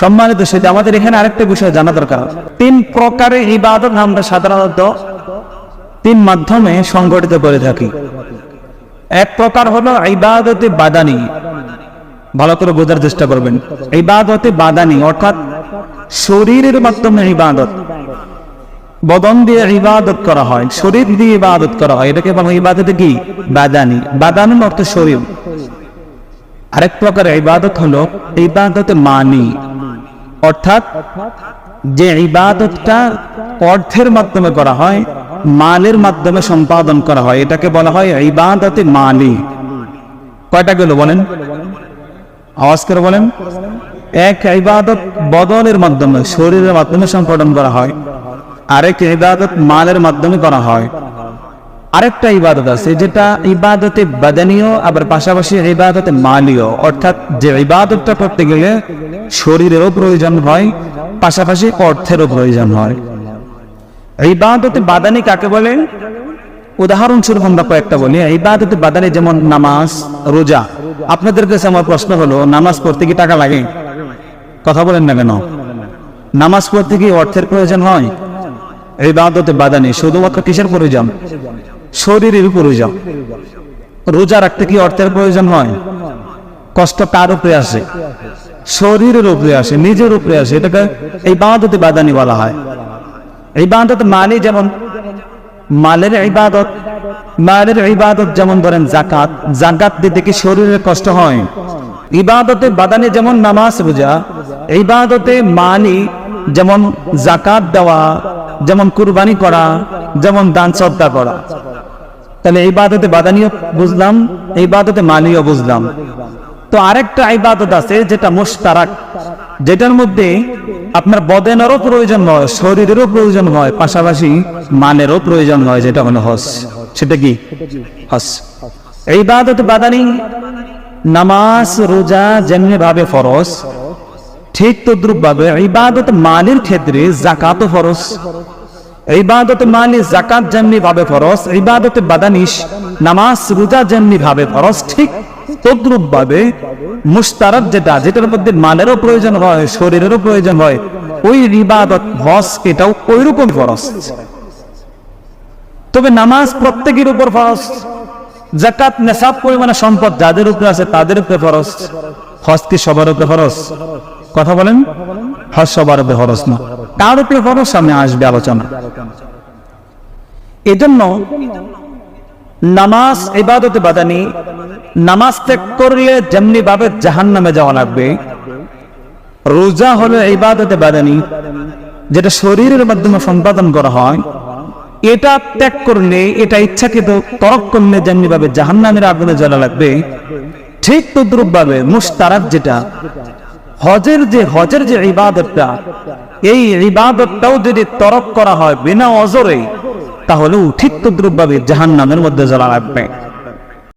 সম্মানিত সেটা আমাদের এখানে আরেকটা বিষয় জানা দরকার। তিন প্রকারের ইবাদত আমরা সাধারণত তিন মাধ্যমে সংগঠিত করে থাকি। এক প্রকার হলো ইবাদতে বাদানি। ভালো করে বোঝার চেষ্টা করবেন। ইবাদতে বাদানি, অর্থাৎ শরীরের মাধ্যমে ইবাদত। বদন দিয়ে ইবাদত করা হয়, শরীর দিয়ে ইবাদত করা হয়। এটাকে বলা ইবাদতে কি? বাদানি। বাদানি অর্থ শরীর। আরেক প্রকার ইবাদত হলো ইবাদতে মানি। অর্থাৎ যে ইবাদতটা অর্থের মাধ্যমে করা হয়, মালের মাধ্যমে সম্পাদন করা হয়, এটাকে বলা হয় ইবাদতে মালি। কয়টা গেল বলেন? আওয়াজ করে বলেন। এক ইবাদত বদলের মাধ্যমে, শরীরের মাধ্যমে সম্পাদন করা হয়। আরেক ইবাদত মালের মাধ্যমে করা হয়। আরেকটা ইবাদত আছে, যেটা ইবাদতে বাদানীয়, আবার পাশাপাশি ইবাদতে মালীয়। অর্থাৎ যে ইবাদতটা করতে গেলে শরীরেরও প্রয়োজন হয়, পাশাপাশি অর্থেরও প্রয়োজন হয়। ইবাদতে বাদানি কাকে বলে? উদাহরণস্বরূপ আমরা কয়েকটা বলি। ইবাদতে বাদানি যেমন নামাজ, রোজা। আপনাদের কাছে আমার প্রশ্ন হলো, নামাজ পড়তে কি টাকা লাগে? কথা বলেন না কেন? নামাজ পড়তে কি অর্থের প্রয়োজন হয়? ইবাদতে বাদানি, শুধুমাত্র কিসের প্রয়োজন? শরীরের প্রয়োজন রোজা রাখতে কি অর্থের প্রয়োজন হয়? কষ্ট কার উপরে আসে? শরীরের উপরে আসে, নিজের উপরে আসে। এটাকে এই বাঁধতে বাদানি বলা হয়। এই বাদত মানে যেমন মালের ইবাদত মালের ইবাদত যেমন ধরেন জাকাত জাকাত দিতে কি শরীরের কষ্ট হয়? ইবাদতে বাদানি যেমন নামাজ রোজা, ইবাদতে মানি যেমন জাকাত দেওয়া, যেমন কুরবানি করা, যেমন দান শ্রদ্ধা করা। তাহলে এই বাদতে বাদানিও বুঝলাম, এই বাদতে মালিও বুঝলাম। তো আরেকটা ইবাদত আছে যেটা মুশতারাক, যেটার মধ্যে আপনার বদেনেরও প্রয়োজন হয়, শরীরেরও প্রয়োজন হয়, পাশাপাশি মানেরও প্রয়োজন হয়, যেটা হলো হস সেটা কি? হস এই বাদত বাদানি নামাজ, রোজা যেমনি ভাবে ফরজ, ঠিক তদ্রুপ ভাবে ইবাদত মানের ক্ষেত্রে জাকাতও ফরজ। ইবাদত মালি জাকাত যেমনি ভাবে ফরজ, ইবাদত বাদানিস নামাজ, রোজা যেমনি ভাবে ফরজ, ঠিক তদ্রুপ ভাবে মুস্তারাক যেটা, যেটার মধ্যে মালেরও প্রয়োজন হয়, শরীরেরও প্রয়োজন হয়, ওই ইবাদত হস এটাও ওই রকম ফরজ। তবে নামাজ প্রত্যেকের উপর ফরজ জাকাত নেশাব পরিমাণে সম্পদ যাদের উপরে আছে তাদের উপরে ফরজ, হজ কি সবার উপরে ফরজ? কথা বলেন? হজ সবার উপরে ফরজ না। কার উপরে ফরজ সামনে আসবে আলোচনা। এজন্য নামাজ, ইবাদতে বাদানি, নামাজ ত্যাগ করলে যেমনি ভাবে জাহান নামে যাওয়া লাগবে, রোজা হলো ইবাদতে বাদানি, যেটা শরীরের মাধ্যমে সম্পাদন করা হয়। এটা ত্যাগ করলে, এটা ইচ্ছাকৃত তরক করলে যেমনি ভাবে জাহান নামের আগুনে জ্বলা লাগবে, ঠিক তদ্রুপ ভাবে মুস্তারাক যেটা, হজের যে হজের যে ইবাদতটা এই ইবাদতটাও যদি তরক করা হয় বিনা অজরে তাহলে উঠিত তদ্রুপ জাহান্নামের মধ্যে জ্বালা লাগবে।